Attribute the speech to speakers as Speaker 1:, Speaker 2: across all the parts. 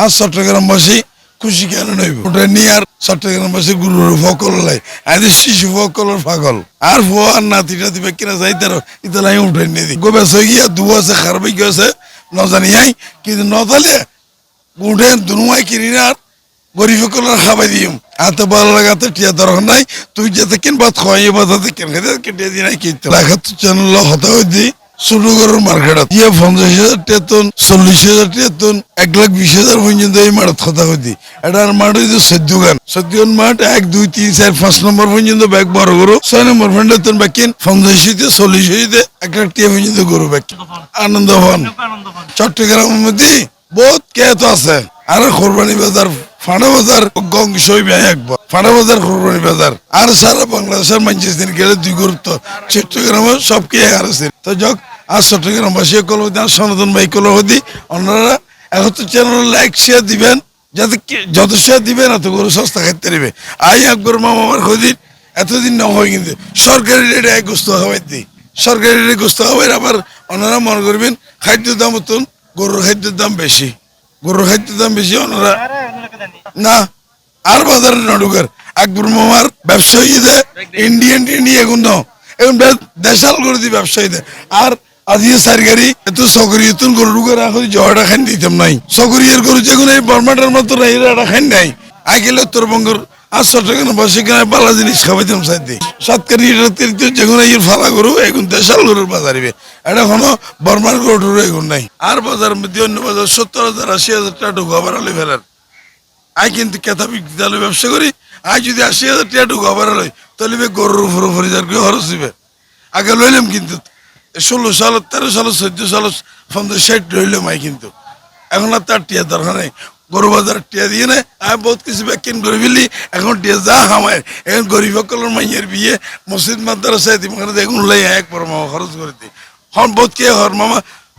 Speaker 1: আর চট্টগ্রামবাসী খুশি কেন নইব? ওটা নিয়ে আর চট্টগ্রামবাসী গুরুর ফকল লাই আজ শিশু ফকলের ফাগল আর ফো আর নাতি টাতি কিনা যাই তার ইতালাই উঠে নিয়ে দিই। গোবে সই গিয়া দু আছে খারবাই গেছে নজানি আই, কিন্তু নতালে উঠে দুনুয়াই কিনি না আর গরিব সকলের খাবাই দিম। এত ভালো লাগাতে টিয়া দরকার নাই। তুই যেতে কিন বাদ খাওয়াই বাজাতে কিন, খেতে কেটে দি নাই কিনতে। লেখা তো চ্যানেল হতে হই দি ছোট গরুর মার্কেটত। ইয়ে পঞ্চাশ হাজার টেতন চল্লিশ হাজার টেতন এক লাখ বিশ হাজার পর্যন্ত এই মাঠত কথা হইতি এটার মাঠ হইতে চোদ্দ গান চোদ্দ গান মাঠ এক, দুই, তিন, চার, পাঁচ নম্বর পর্যন্ত ব্যাগ বড় গরু। ছয় নম্বর ফ্রেন্ডের ব্যাগ কিন, পঞ্চাশ হইতে চল্লিশ হইতে এক লাখ টিয়া পর্যন্ত গরু ব্যাগ কিন। আনন্দ হন চট্টগ্রামের মধ্যে বহুত কেত আছে। আর কোরবানি বাজার, ফানা বাজার গং সইবে একবার। ফানা বাজার, কোরবানি বাজার। আর সারা বাংলাদেশের মানুষের গেলে দুই গুরুত্ব। চট্টগ্রামে সব কে আর আছে তো যাক আর চট্টগ্রামবাসী কল আর সনাতন ভাই কল হদি ওনারা এখন তো চ্যানেল লাইক শেয়ার দিবেন, যাতে যত শেয়ার দিবেন এত গরু সস্তা খাইতে দিবে আই আকবর মামা আমার খদিন এতদিন না হয় কিন্তু সরকারি রেটে এক গোস্ত খাওয়াই দিই সরকারি রেটে গোস্ত খাওয়াই আবার ওনারা মনে করবেন খাদ্যের দাম মতন গরুর খাদ্যের দাম বেশি। গরুর খাদ্যের দাম বেশি ওনারা না, আর বাজারে নডুকার আকবর মামার ব্যবসায়ীদের ইন্ডিয়ান নিয়ে এখন নাও এখন দেশাল করে দি। ব্যবসায়ীদের আর আজিয়ে সারগারি এত সকরি তুন গরু ঢুকার এখন জহটা খান দিতাম নাই। সকরিয়ার গরু যেগুলো এই বর্মাটার মতো এটা খান নাই। আই গেলে উত্তরবঙ্গের আর চট্টগ্রাম বসে কিনা পালা জিনিস খাওয়াইতাম সাইতে সাতকারি যেগুলো এই ফালা গরু এখন দেশাল গরুর বাজারিবে এটা কোনো বর্মার গরু টরু এখন নাই। আর বাজার মধ্যে অন্য বাজার সত্তর হাজার আশি হাজার টাকা ঢুকা আবার আলি ফেরার আই কিন্তু কেতা বিদ্যালয় ব্যবসা করি আই যদি আশি হাজার টাকা ঢুকা আবার লই তাহলে গরুর উপর উপর যার খরচ দিবে। আগে লইলাম কিন্তু। ষোলো সাল, তেরো সাল, চোদ্দ সাল, পঞ্চাশ ষাট রইলাম আই কিন্তু। এখন আর তার টিয়া দরকার নেই। গরু বাজার টিয়া দিয়ে নেয় আমি বহুত কিছু ব্যাকিন করে ফেলি। এখন টিয়া যা হামায়, এখন গরিব সকলের মাইয়ের বিয়ে, মসজিদ মাদ্রাসা দিম ওখানে দেখুন, লাই এক পর মামা খরচ করে দিই। হন বহুত কে হর মামা,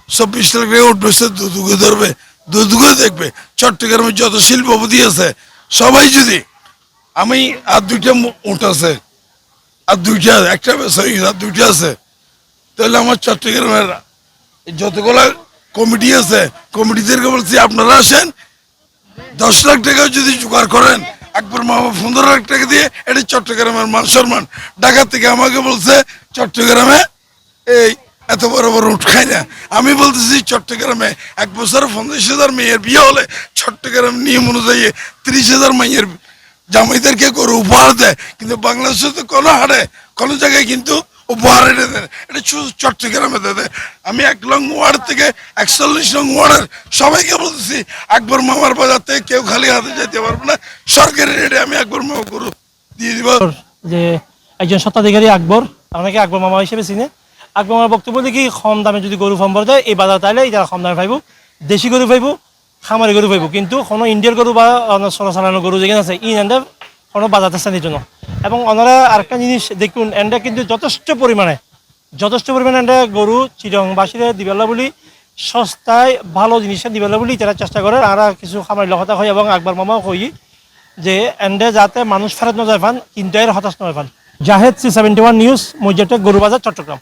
Speaker 1: চব্বিশ লাখ উঠবে, সে দুদুকে ধরবে দুদুকে দেখবে। চট্টগ্রামের যত শিল্পপতি আছে, সবাই যদি, আমি আর দুইটা উঠ আছে, আর দুইটা, একটা বেসা আর দুইটা আছে তাহলে আমার চট্টগ্রামের যতগুলা কমিটি আছে, কমিটিদেরকে বলছি আপনারা আসেন। দশ লাখ টাকা যদি জোগাড় করেন, একবার মামা পনেরো লাখ টাকা দিয়ে এটা চট্টগ্রামের মান সম্মান। ঢাকা থেকে আমাকে বলছে, চট্টগ্রামে এই এত বড় বড় উঠ খাই না। আমি বলতেছি, চট্টগ্রামে এক বছর পঞ্চাশ হাজার মেয়ের বিয়ে হলে চট্টগ্রাম নিয়ম অনুযায়ী ত্রিশ হাজার মেয়ের জামাইদেরকে করে উপহার দেয়। কিন্তু বাংলাদেশে তো কোনো হারে, কোনো জায়গায় কিন্তু উপহার এনে দেয় না। এটা চট্টগ্রামে দেয়। আমি এক লং ওয়ার্ড থেকে একচল্লিশ লং ওয়ার্ডের সবাইকে বলতেছি একবার মামার বাজার থেকে কেউ খালি হাতে যেতে পারবে না। সরকারি রেটে আমি একবার মামা গরু দিয়ে দিব।
Speaker 2: যে একজন স্বত্বাধিকারী আকবর আপনাকে আকবর মামা হিসেবে চিনে। আকবর মামার বক্তব্য দেখি কম দামে যদি গরু ফার্ম দেয়, এই বাজার তাইলে এটা কম দামে পাইব। দেশি গরু পাইব, খামারি গরু পাইব। কিন্তু কোনো ইন্ডিয়ার গরু বা চলাচালানো গরু যেখানে আছে ই এন্ডে কোনো বাজার স্থানের জন্য। এবং ওনারা আরেকটা জিনিস দেখুন, এন্ডা কিন্তু যথেষ্ট পরিমাণে যথেষ্ট পরিমাণে এন্ডা গরু, চিরংবাসীরা দিবেলা বলি, সস্তায় ভালো জিনিসটা দিবেলা বলি তারা চেষ্টা করে। আর কিছু খামারি লহতা হয় এবং আকবর মামাও কই যে এন্ডে যাতে মানুষ ফেরত নজয় পান কিন্তু এর হতাশ নয় পান Jahed C seventy one news মজ্জাটে Gorubazar, Chittagong.